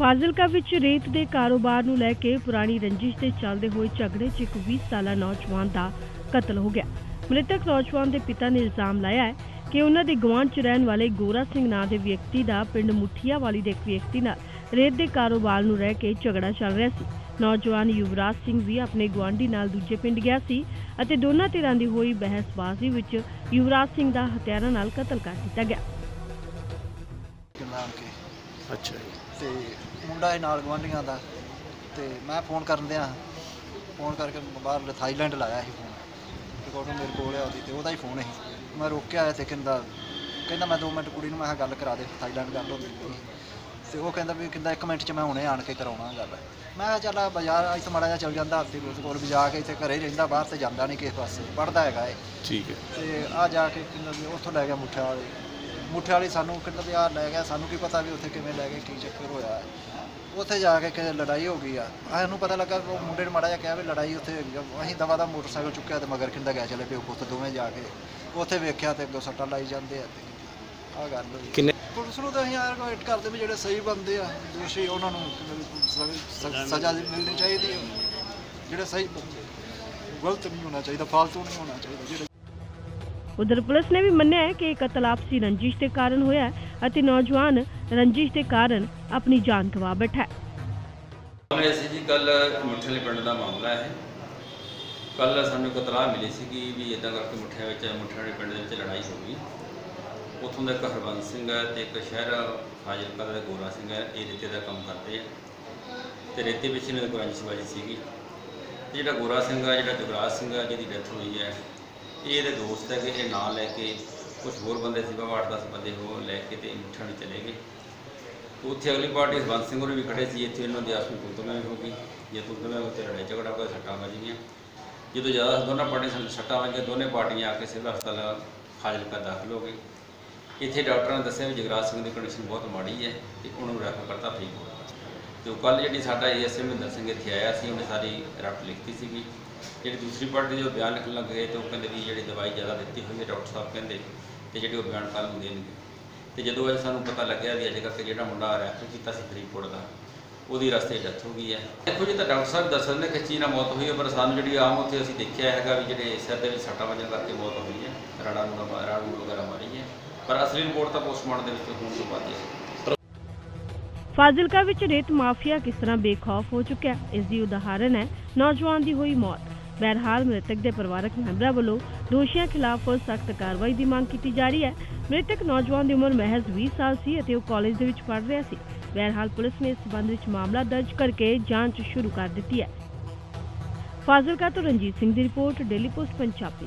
ਫਾਜ਼ਿਲਕਾ ਵਿੱਚ ਰੇਤ ਦੇ ਕਾਰੋਬਾਰ ਨੂੰ ਲੈ ਕੇ ਪੁਰਾਣੀ ਰੰਜਿਸ਼ ਦੇ ਚੱਲਦੇ ਹੋਏ ਝਗੜੇ 'ਚ ਇੱਕ 20 ਸਾਲਾ ਨੌਜਵਾਨ ਦਾ ਕਤਲ ਹੋ ਗਿਆ। ਮ੍ਰਿਤਕ ਨੌਜਵਾਨ ਦੇ ਪਿਤਾ ਨੇ ਇਲਜ਼ਾਮ ਲਾਇਆ ਹੈ ਕਿ ਉਹਨਾਂ ਦੇ ਗੁਆਂਢ 'ਚ ਰਹਿਣ ਵਾਲੇ ਗੋਰਾ ਸਿੰਘ ਨਾਂ ਦੇ ਵਿਅਕਤੀ ਦਾ ਪਿੰਡ ਮੁੱਠੀਆ ਵਾਲੀ ਦੇ ਇੱਕ ਵਿਅਕਤੀ ਨਾਲ ਰੇਤ ਦੇ ਕਾਰੋਬਾਰ ਨੂੰ ਰਹਿ ਕੇ ਝਗੜਾ ਚੱਲ ਰਿਹਾ ਸੀ। ਨੌਜਵਾਨ ਯੁਵਰਾਜ ਸਿੰਘ ਵੀ ਆਪਣੇ ਗੁਆਂਢੀ ਨਾਲ ਦੂਜੇ ਪਿੰਡ ਗਿਆ ਸੀ ਅਤੇ ਦੋਨਾਂ ਧਿਰਾਂ ਦੀ ਹੋਈ ਬਹਿਸਬਾਜ਼ੀ ਵਿੱਚ ਯੁਵਰਾਜ ਸਿੰਘ ਦਾ ਹਥਿਆਰਾਂ ਨਾਲ ਕਤਲ ਕਰ ਦਿੱਤਾ ਗਿਆ। ਅੱਛਾ ਤੇ ਮੁੰਡਾ ਇਹ ਨਾਲ ਗਵਾਂਢੀਆਂ ਦਾ ਤੇ ਮੈਂ ਫੋਨ ਕਰਨ ਦਿਆਂ। ਫੋਨ ਕਰਕੇ ਬਾਹਰ ਥਾਈਲੈਂਡ ਲਾਇਆ ਸੀ ਫੋਨ। ਰਿਕਾਰਡਰ ਮੇਰੇ ਕੋਲ ਆ ਉਹਦੀ ਤੇ ਉਹਦਾ ਹੀ ਫੋਨ ਸੀ। ਮੈਂ ਰੋਕਿਆ ਤੇ ਕਹਿੰਦਾ ਕਹਿੰਦਾ ਮੈਂ 2 ਮਿੰਟ ਕੁੜੀ ਨੂੰ ਮੈਂ ਕਿਹਾ ਗੱਲ ਕਰਾ ਦੇ ਥਾਈਲੈਂਡ ਗੱਲ ਹੁੰਦੀ ਪਈ ਤੇ ਉਹ ਕਹਿੰਦਾ ਵੀ ਕਹਿੰਦਾ 1 ਮਿੰਟ ਚ ਮੈਂ ਹੁਣੇ ਆਣ ਕੇ ਕਰਾਉਣਾ ਗੱਲ। ਮੈਂ ਕਿਹਾ ਚੱਲ ਆ ਬਾਜ਼ਾਰ ਇੱਥੇ ਮਾੜਾ ਜਿਹਾ ਚੱਲ ਜਾਂਦਾ ਹੱਥੀ ਉਸ ਕੋਲ ਵੀ ਜਾ ਕੇ ਇੱਥੇ ਘਰੇ ਹੀ ਰਹਿੰਦਾ ਬਾਹਰ ਤੇ ਜਾਂਦਾ ਨਹੀਂ ਕਿਸੇ ਪਾਸੇ। ਪੜਦਾ ਹੈਗਾ ਇਹ। ਠੀਕ ਹੈ। ਤੇ ਆ ਜਾ ਕੇ ਵੀ ਉੱਥੋਂ ਲੈ ਗਿਆ ਮੁੱਠੇ ਵਾਲੇ। ਮੁੱਠੇ ਵਾਲੀ ਸਾਨੂੰ ਵੀ ਆ ਲੈ ਗਿਆ ਸਾਨੂੰ ਕੀ ਪਤਾ ਵੀ ਉੱਥੇ ਕਿਵੇਂ ਲੈ ਗਏ ਕੀ ਚੱਕਰ ਹੋਇਆ। ਉੱਥੇ ਜਾ ਕੇ ਕਿਤੇ ਲੜਾਈ ਹੋ ਗਈ ਆ। ਸਾਨੂੰ ਪਤਾ ਲੱਗਾ ਉਹ ਮੁੰਡੇ ਨੇ ਮਾੜਾ ਜਿਹਾ ਕਿਹਾ ਵੀ ਲੜਾਈ ਉੱਥੇ ਹੈਗੀ ਆ। ਅਸੀਂ ਦਵਾ ਦਾ ਮੋਟਰਸਾਈਕਲ ਚੁੱਕਿਆ ਤੇ ਮਗਰ ਕਿੰਦਾ ਗਿਆ ਚਲੇ ਪਿਓ ਪੁੱਤ ਦੋਵੇਂ ਜਾ ਕੇ। ਉੱਥੇ ਵੇਖਿਆ ਤੇ ਅੱਗੋਂ ਸੱਟਾਂ ਲਾਈ ਜਾਂਦੇ ਆ ਤੇ ਆ ਗੱਲ ਹੋਈ ਕਿੰਨੇ ਪੁਲਿਸ ਨੂੰ ਤਾਂ ਅਸੀਂ ਆਰਗੂਮੈਂਟ ਕਰਦੇ ਵੀ ਜਿਹੜੇ ਸਹੀ ਬੰਦੇ ਆ ਦੋਸ਼ੀ ਉਹਨਾਂ ਨੂੰ ਸ- ਸ- ਸਜ਼ਾ ਮਿਲਣੀ ਚਾਹੀਦੀ ਹੈ ਜਿਹੜੇ ਸਹੀ ਬੰਦੇ ਗਲਤ ਨਹੀਂ ਹੋਣਾ ਚਾਹੀਦਾ ਫਾਲਤੂ ਨਹੀਂ ਹੋਣਾ ਚਾਹੀਦਾ। ਜਿਹੜੇ ਉਧਰ ਪੁਲਿਸ ਨੇ ਵੀ ਮੰਨਿਆ ਹੈ ਕਿ ਇਹ ਕਤਲ ਆਪਸੀ ਰੰਜਿਸ਼ ਦੇ ਕਾਰਨ ਹੋਇਆ ਹੈ ਅਤੇ ਨੌਜਵਾਨ ਰੰਜਿਸ਼ ਦੇ ਕਾਰਨ ਆਪਣੀ ਜਾਨ ਗਵਾ ਬੈਠਾ ਹੈ। ਮਾਮਲਾ ਸੀ ਜੀ ਕੱਲ ਮੁੱਠੇਲੇ ਪਿੰਡ ਦਾ ਮਾਮਲਾ ਹੈ। ਕੱਲ ਸਾਨੂੰ ਇੱਕ ਇਤਲਾਹ ਮਿਲੀ ਸੀ ਕਿ ਵੀ ਇਦਾਂ ਕਰਕੇ ਮੁੱਠਿਆਂ ਵਿੱਚ, ਮੁੱਠਿਆਂ ਮੁੱਠਿਆਣੇ ਪਿੰਡ ਦੇ ਵਿੱਚ ਲੜਾਈ ਹੋ ਗਈ। ਉੱਥੋਂ ਦਾ ਇੱਕ ਹਰਬੰਸ ਸਿੰਘ ਹੈ ਤੇ ਇੱਕ ਸ਼ਹਿਰ ਫਾਜ਼ਿਲਕਾ ਦਾ ਗੋਰਾ ਸਿੰਘ ਹੈ। ਇਹ ਰੇਤੇ ਦਾ ਕੰਮ ਕਰਦੇ ਆ। ਤੇ ਰੇਤੇ ਵਿੱਚ ਇਹਨਾਂ ਦੀ ਕੋਈ ਸੀਗੀ। ਤੇ ਜਿਹੜਾ ਗੋਰਾ ਸਿੰਘ ਆ ਜਿਹੜਾ ਜਗਰਾਜ ਸਿੰਘ ਆ ਜਿਹਦੀ ਡੈਥ ਹੋਈ ਹੈ ਇਹ ਇਹਦੇ ਦੋਸਤ ਹੈਗੇ, ਇਹ ਨਾਂ ਲੈ ਕੇ ਕੁਝ ਹੋਰ ਬੰਦੇ ਸੀ ਬਾਬਾ 8-10 ਬੰਦੇ ਹੋ ਲੈ ਕੇ ਤੇ ਮੁੱਠਿਆਣੇ ਚਲੇ ਗਏ। ਉੱਥੇ ਅਗਲੀ ਪਾਰਟੀ ਹਰਬੰਸ ਸਿੰਘ ਹੋਰੀ ਵੀ ਖੜੇ ਸੀ, ਇੱਥੇ ਇਹਨਾਂ ਦੀ ਆਪਸ ਵਿੱਚ ਤੁਲਨਾ ਹੋ ਗਈ। ਜੇ ਤੁਲਨਾ ਉੱਤੇ ਲੜਾਈ ਝਗੜਾ ਕੋਈ ਸੱਟਾਂ ਵੱਜੀਆਂ। ਜਦੋਂ ਜ਼ਿਆਦਾ ਦੋਨਾਂ ਪਾਰਟੀਆਂ ਨੂੰ ਸੱਟਾਂ ਵੱਜੀਆਂ, ਦੋਨੇ ਪਾਰਟੀਆਂ ਆ ਕੇ ਸਿਵਲ ਹਸਪਤਾਲ ਫਾਜ਼ਿਲਕਾ ਦਾਖਲ ਹੋ ਗਏ। ਇੱਥੇ ਡਾਕਟਰਾਂ ਨੇ ਦੱਸਿਆ ਵੀ ਜਗਰਾਜ ਸਿੰਘ ਦੀ ਕੰਡੀਸ਼ਨ ਬਹੁਤ ਮਾੜੀ ਹੈ ਤੇ ਉਹਨਾਂ ਨੂੰ ਰੈਫਰ ਕਰਤਾ ਠੀਕ ਫਰੀਦਕੋਟ। ਤੇ ਕੱਲ ਜਿਹੜੀ ਸਾਡਾ ਏਐਸਏ ਮਹਿੰਦਰ ਸਿੰਘ ਇੱਥੇ ਆਇਆ ਸੀ, ਉਹਨੇ ਸਾਰੀ ਰੱਟ ਲਿਖਤੀ ਸੀਗੀ। ਜਿਹੜੀ ਦੂਸਰੀ ਪਾਰਟੀ ਦੇ ਜੋ ਬਿਆਨ ਲਿਖਣ ਲੱਗੇ ਗਏ ਤੇ ਉਹ ਕਹਿੰਦੇ ਵੀ ਜਿਹੜੀ ਦਵਾਈ ਜ਼ਿਆਦਾ ਦਿੱਤੀ ਹੋਈ ਹੈ, ਡਾਕਟਰ ਸਾਹਿਬ ਕਹਿੰਦੇ, ਤੇ ਜਿਹੜੇ ਉਹ ਬਿਆਨ ਕੱਲ ਨੂੰ ਦੇਣਗੇ। ਤੇ ਜਦੋਂ ਅੱਜ ਸਾਨੂੰ ਪਤਾ ਲੱਗਿਆ ਵੀ ਅਜੇ ਕਰਕੇ ਜਿਹੜਾ ਮੁੰਡਾ ਰੈਫਰ ਕੀਤਾ ਸੀ ਫਰੀਦਕੋਟ ਦਾ, ਉਹਦੀ ਰਸਤੇ ਡੈਥ ਹੋ ਗਈ ਹੈ। ਦੇਖੋ ਜੀ, ਤਾਂ ਡਾਕਟਰ ਸਾਹਿਬ ਦੱਸ ਦਿੰਦੇ ਕਿ ਚੀਜ਼ ਨਾਲ ਮੌਤ ਹੋਈ ਹੈ, ਪਰ ਸਾਨੂੰ ਜਿਹੜੀ ਆਮ ਉੱਥੇ ਅਸੀਂ ਦੇਖਿਆ ਹੈਗਾ ਵੀ ਜਿਹੜੇ ਸਿਰ ਦੇ ਵਿੱਚ ਸੱਟਾਂ ਵੱਜਣ ਕਰਕੇ ਮੌਤ ਹੋਈ ਹੈ। ਰਾੜਾ ਨੂੰ ਰਾੜਾ ਨੂੰ ਵਗੈਰਾ ਮਾਰੀ ਹੈ। ਪਰ ਅਸਲੀ ਰਿਪੋਰਟ ਤਾਂ ਪੋਸਟਮਾਰਟਮ ਦੇ ਵਿੱਚ ਹੋਣ ਤੋਂ ਬਾਅਦ ਹੀ ਹੈ। ਫਾਜ਼ਿਲਕਾ ਵਿੱਚ ਰੇਤ ਮਾਫੀਆ ਕਿਸ ਤਰ੍ਹਾਂ ਬੇਖੌਫ ਹੋ ਚੁੱਕਿਆ ਇਸ ਦੀ ਉਦਾਹਰਣ ਹੈ, ਨੌਜਵਾਨ ਦੀ ਹੋਈ ਮੌਤ। ਬਹਰਹਾਲ ਮ੍ਰਿਤਕ ਦੇ ਪਰਿਵਾਰਕ ਮੈਂਬਰਾਂ ਵੱਲੋਂ ਦੋਸ਼ੀਆਂ ਖਿਲਾਫ ਸਖਤ ਕਾਰਵਾਈ ਦੀ ਮੰਗ ਕੀਤੀ ਜਾ ਰਹੀ ਹੈ। ਮ੍ਰਿਤਕ ਨੌਜਵਾਨ ਦੀ ਉਮਰ ਮਹਿਜ਼ 20 ਸਾਲ ਸੀ ਅਤੇ ਉਹ ਕਾਲਜ ਦੇ ਵਿੱਚ ਪੜ੍ਹ ਰਿਹਾ ਸੀ। ਬਹਰਹਾਲ ਪੁਲਿਸ ਨੇ ਇਸ ਸਬੰਧ ਵਿੱਚ ਮਾਮਲਾ ਦਰਜ ਕਰਕੇ ਜਾਂਚ ਸ਼ੁਰੂ ਕਰ ਦਿੱਤੀ ਹੈ। ਫਾਜ਼ਿਲਕਾ ਤੋਂ ਰਣਜੀਤ ਸਿੰਘ ਦੀ ਰਿਪੋਰਟ, ਡੇਲੀ ਪੋਸਟ, ਪੰਜਾਬੀ।